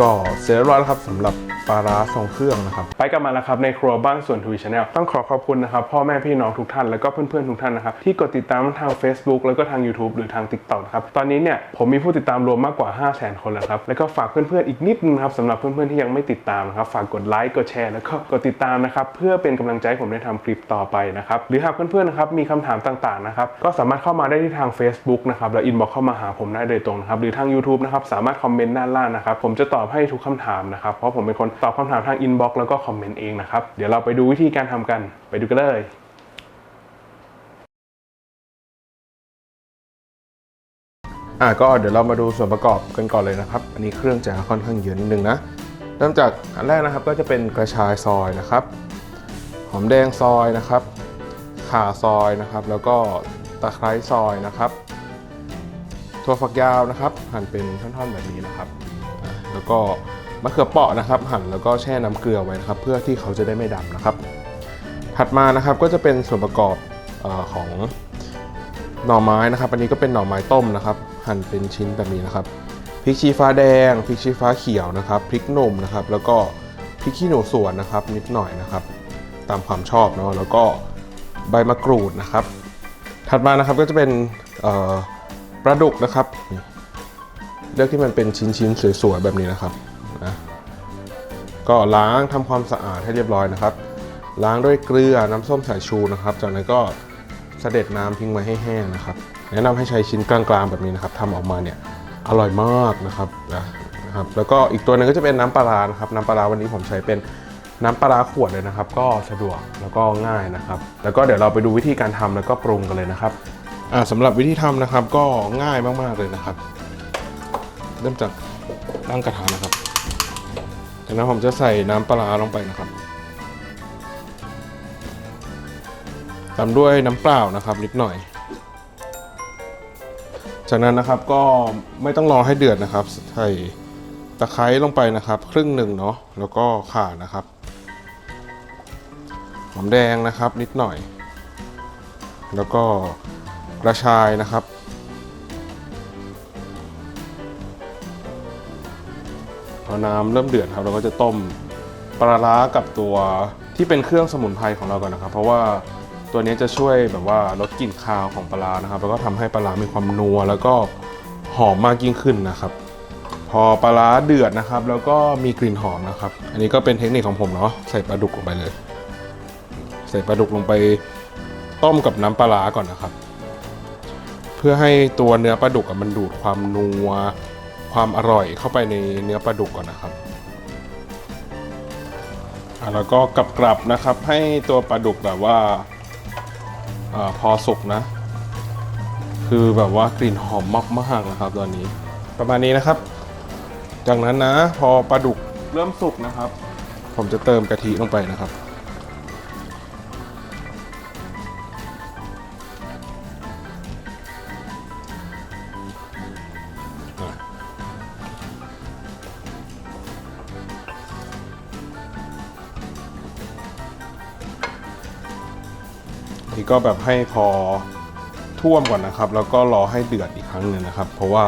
ก็เสร็จเรียบร้อยแล้วครับสำหรับ ปลาร้าทรงเครื่องนะครับ ไปกันมาแล้วครับในครัวบ้านส่วนทวีชาแนลต้องขอขอบคุณนะครับพ่อแม่พี่น้องทุกท่านแล้วก็เพื่อนๆทุกท่านนะครับที่กดติดตามทาง Facebook แล้วก็ทาง YouTube หรือทาง TikTok นะครับตอนนี้เนี่ยผมมีผู้ติดตามรวมมากกว่า 5 0 0 0 0 0 คนแล้วครับแล้วก็ฝากเพื่อนๆอีกนิดนึงครับสำหรับเพื่อนๆที่ยังไม่ติดตามนะครับฝากกดไลค์กดแชร์แล้วก็กดติดตามนะครับเพื่อเป็นกำลังใจให้ผมได้ทำคลิปต่อไปนะครับหรือหากเพื่อนๆนะครับมีคำถามต่างๆนะครับก็สามารถเข้ามาได้ที่ทาง Facebook นะครับแล้วอินบ็อกเข้ามาหาผมได้โดยตรงนะครับหรือทาง YouTube นะครับสามารถคอมเมนต์ด้านล่างนะครับผมจะตอบให้ทุกคำถามนะครับเพราะผมเป็นคนตอบคำถามทางอินบ็อกซ์แล้วก็คอมเมนต์เองนะครับ เดี๋ยวเราไปดูวิธีการทำกัน ไปดูกันเลยอะก็เดี๋ยวเรามาดูส่วนประกอบกันก่อนเลยนะครับ อันนี้เครื่องจะค่อนข้างเยอะนิดนึงนะเริ่มจากอันแรกนะครับก็จะเป็นกระชายซอยนะครับ หอมแดงซอยนะครับ ข่าซอยนะครับ แล้วก็ตะไคร้ซอยนะครับถั่วฝักยาวนะครับหั่นเป็นท่อนๆแบบนี้นะครับ แล้วก็ มะเขือเปราะนะครับ หั่นแล้วก็แช่น้ำเกลือไว้นะครับ เพื่อที่เขาจะได้ไม่ดำนะครับ ถัดมานะครับก็จะเป็นส่วนประกอบออของหน่อไม้นะครับ อันนี้ก็เป็นหน่อไม้ต้มนะครับ หั่นเป็นชิ้นแบบนี้นะครับพริกชี้ฟ้าแดงพริกชี้ฟ้าเขียวนะครับพริกหนุ่มนะครับ แล้วก็พริกขี้หนูสวนนะครับ นิดหน่อยนะครับ ตามความชอบเนาะแล้วก็ใบมะกรูดนะครับ ถัดมานะครับก็จะเป็นปลาดุกนะครับ เลือกที่มันเป็นชิ้นๆสวยๆแบบนี้นะครับ ก็ล้างทำความสะอาดให้เรียบร้อยนะครับ ล้างด้วยเกลือน้ำส้มสายชูนะครับ จากนั้นก็เสด็จน้ำทิ้งไว้ให้แห้งนะครับ แนะนำให้ใช้ชิ้นกลางๆแบบนี้นะครับทำออกมาเนี่ยอร่อยมากนะครับนะครับ แล้วก็อีกตัวหนึงก็จะเป็นน้ำปลาร้านะครับ น้ำปลาวันนี้ผมใช้เป็นน้ำปลาขวดเลยนะครับ ก็สะดวกแล้วก็ง่ายนะครับ แล้วก็เดี๋ยวเราไปดูวิธีการทำแล้วก็ปรุงกันเลยนะครับอ่าสำหรับวิธีทำนะครับก็ง่ายมากๆเลยนะครับ เริ่มจากตั้งกระทะนะครับ จากนั้นผมจะใส่น้ำปลาลงไปนะครับ ตามด้วยน้ำเปล่านะครับนิดหน่อย จากนั้นนะครับก็ไม่ต้องรอให้เดือดนะครับ ใส่ตะไคร้ลงไปนะครับ ครึ่งหนึ่งเนาะแล้วก็ข่านะครับหอมแดงนะครับนิดหน่อย แล้วก็กระชายนะครับ พอน้ำเริ่มเดือดครับเราก็จะต้มปลาร้ากับตัวที่เป็นเครื่องสมุนไพรของเราก่อนนะครับ เพราะว่าตัวนี้จะช่วยแบบว่าลดกลิ่นคาวของปลาร้านะครับ แล้วก็ทำให้ปลาร้ามีความนัวแล้วก็หอมมากยิ่งขึ้นนะครับ พอปลาร้าเดือดนะครับ แล้วก็มีกลิ่นหอมนะครับ อันนี้ก็เป็นเทคนิคของผมเนาะใส่ปลาดุกลงไปเลย ใส่ปลาดุกลงไปต้มกับน้ำปลาร้าก่อนนะครับ เพื่อให้ตัวเนื้อปลาดุกมันดูดความนัว ความอร่อยเข้าไปในเนื้อปลาดุกก่อนนะครับแล้วก็กลับกลับนะครับ ให้ตัวปลาดุกแบบว่าอพอสุกนะ คือแบบว่ากลิ่นหอมมากๆนะครับ ตอนนี้ประมาณนี้นะครับ จากนั้นนะ พอปลาดุกเริ่มสุกนะครับ ผมจะเติมกะทิลงไปนะครับ นี่ก็แบบให้พอท่วมก่อนนะครับ แล้วก็รอให้เดือดอีกครั้งหนึ่งนะครับ เพราะว่า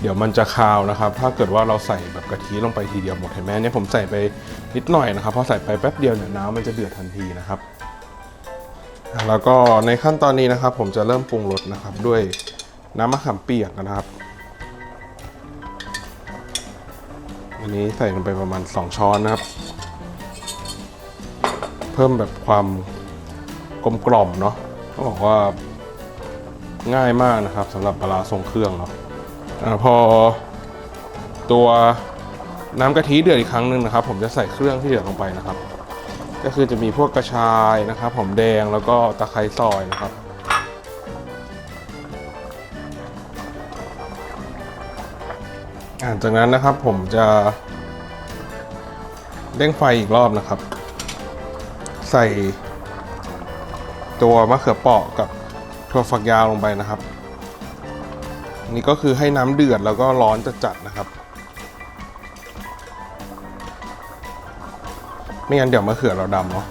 เดี๋ยวมันจะคาวนะครับ ถ้าเกิดว่าเราใส่แบบกะทิลงไปทีเดียวหมดเห็นไหมเนี่ยผมใส่ไปนิดหน่อยนะครับพอใส่ไปแป๊บเดียวเนี่ยน้ำมันจะเดือดทันทีนะครับ แล้วก็ในขั้นตอนนี้นะครับ ผมจะเริ่มปรุงรสนะครับ ด้วยน้ำมะขามเปียกนะครับ อันนี้ใส่ลงไปประมาณ 2 ช้อนนะครับ เพิ่มแบบความ กลมกล่อมเนาะต้องบอกว่าง่ายมากนะครับสำหรับปลาทรงเครื่องเนาะอาพอตัวน้ำกะทิเดือดอีกครั้งหนึ่งนะครับ ผมจะใส่เครื่องที่เดือดลงไปนะครับ ก็คือจะมีพวกกระชายนะครับหอมแดงแล้วก็ตะไคร้ซอยนะครับจากนั้นนะครับผมจะเร่งไฟอีกรอบนะครับ ใส่ ตัวมะเขือเปาะกับถั่วฝักยาวลงไปนะครับ นี่ก็คือให้น้ำเดือดแล้วก็ร้อนจัดๆนะครับ ไม่งั้นเดี๋ยวมะเขือเราดำเนาะ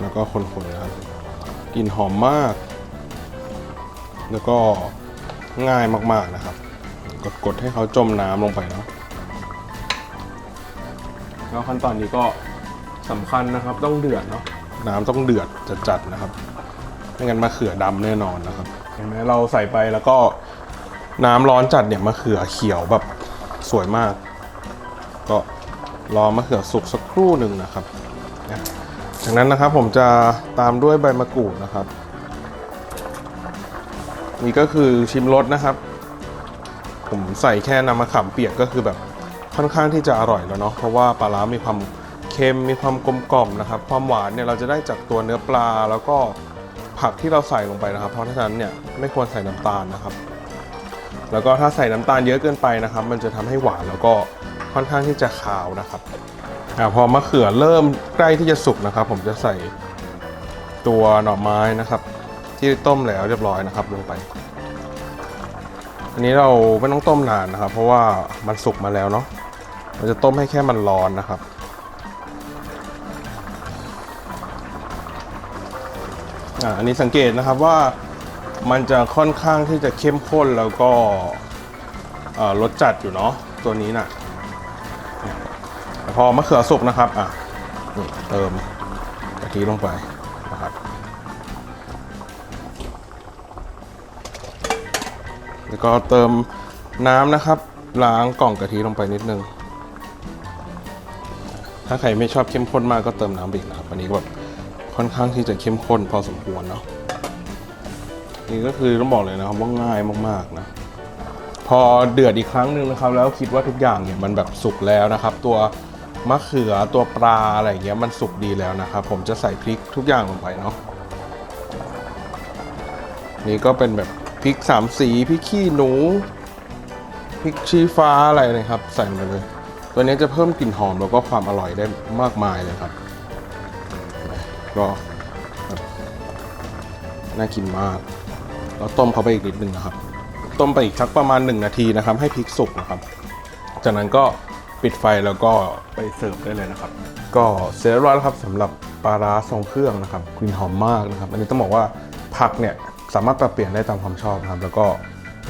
แล้วก็คนๆนะครับกลิ่นหอมมาก แล้วก็ง่ายมากๆนะครับ กดๆให้เขาจมน้ำลงไปเนาะแล้วขั้นตอนนี้ก็สำคัญนะครับต้องเดือดเนาะ น้ำต้องเดือดจัดๆนะครับไม่งั้นมะเขือดำแน่นอนนะครับเห็นไหมเราใส่ไปแล้วก็น้ำร้อนจัดเนี่ยมะเขือเขียวแบบสวยมาก ก็รอมะเขือสุกสักครู่หนึ่งนะครับจากนั้นนะครับผมจะตามด้วยใบมะกรูดนะครับ นี่ก็คือชิมรสนะครับ ผมใส่แค่น้ำมะขามเปียกก็คือแบบค่อนข้างที่จะอร่อยแล้วเนาะเพราะว่าปลาร้ามีความ เค็มมีความกลมกล่อมนะครับ ความหวานเนี่ยเราจะได้จากตัวเนื้อปลา แล้วก็ผักที่เราใส่ลงไปนะครับ เพราะฉะนั้นเนี่ยไม่ควรใส่น้ำตาลนะครับ แล้วก็ถ้าใส่น้ำตาลเยอะเกินไปนะครับ มันจะทำให้หวานแล้วก็ค่อนข้างที่จะคาวนะครับอพอมะเขือเริ่มใกล้ที่จะสุกนะครับ ผมจะใส่ตัวหน่อไม้นะครับ ที่ต้มแล้วเรียบร้อยนะครับ ลงไป อันนี้เราไม่ต้องต้มนานนะครับ เพราะว่ามันสุกมาแล้วเนาะเราจะต้มให้แค่มันร้อนนะครับ อ่าอันนี้สังเกตนะครับว่ามันจะค่อนข้างที่จะเข้มข้นแล้วก็รสจัดอยู่เนาะตัวนี้นะ่ะพอมะเขือสุกนะครับอะนี่เติมกะทิลงไปนะครับแล้วก็เติมน้ำนะครับ ล้างกล่องกะทิลงไปนิดนึง ถ้าใครไม่ชอบเข้มข้นมากก็เติมน้ำอีกนะครับอันนี้แบบ ค่อนข้างที่จะเข้มข้นพอสมควรเนาะนี่ก็คือต้องบอกเลยนะครับว่าง่ายมากๆนะพอเดือดอีกครั้งหนึ่งนะครับ แล้วคิดว่าทุกอย่างเนี่ยมันแบบสุกแล้วนะครับ ตัวมะเขือตัวปลาอะไรอย่างเงี้ยมันสุกดีแล้วนะครับ ผมจะใส่พริกทุกอย่างลงไปเนาะนี่ก็เป็นแบบพริกสามสีพริกขี้หนูพริกชี้ฟ้าอะไรนะครับ ใส่ไปเลย ตัวนี้จะเพิ่มกลิ่นหอมแล้วก็ความอร่อยได้มากมายเลยครับ ก็น่ากินมาก แล้วต้มเขาไปอีกนิดนึงนะครับ ต้มไปอีกสักประมาณ 1 นาทีนะครับ ให้พริกสุกนะครับ จากนั้นก็ปิดไฟแล้วก็ไปเสิร์ฟได้เลยนะครับ ก็เสร็จเรียบร้อยแล้วครับสำหรับปลาร้าทรงเครื่องนะครับกลิ่นหอมมากนะครับ อันนี้ต้องบอกว่าผักเนี่ยสามารถปรับเปลี่ยนได้ตามความชอบนะครับ แล้วก็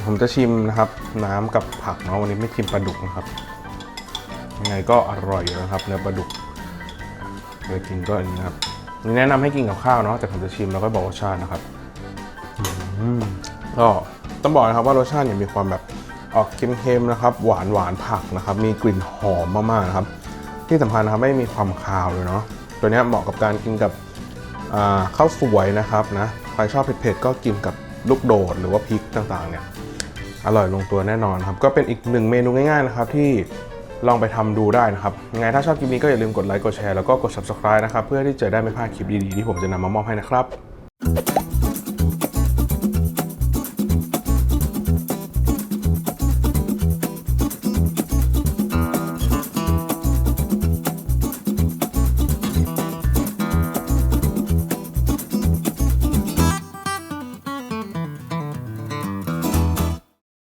ผมจะชิมนะครับ น้ำกับผักเนาะวันนี้ไม่ชิมปลาดุกนะครับยังไงก็อร่อยนะครับเนื้อปลาดุกเคยกินก็อันนี้ครับ นี่แนะนำให้กินกับข้าวเนาะแต่ผมจะชิมแล้วก็บอกรสชาตินะครับก็ต้องบอกนะครับว่ารสชาติเนี่ยมีความแบบออกเค็มๆนะครับ หวานหวานผักนะครับ มีกลิ่นหอมมากๆนะครับ ที่สำคัญนะครับไม่มีความคาวเลยเนาะตัวนี้เหมาะกับการกินกับข้าวสวยนะครับนะใครชอบเผ็ดๆก็กินกับลูกโดดหรือว่าพริกต่างๆเนี่ยอร่อยลงตัวแน่นอนครับ ก็เป็นอีกหนึ่งเมนูง่ายๆนะครับที่ ลองไปทำดูได้นะครับยังไงถ้าชอบคลิปนี้ก็อย่าลืมกดไลค์กดแชร์แล้วก็กด subscribe นะครับเพื่อที่จะได้ไม่พลาดคลิปดีๆที่ผมจะนำมามอบให้นะครับ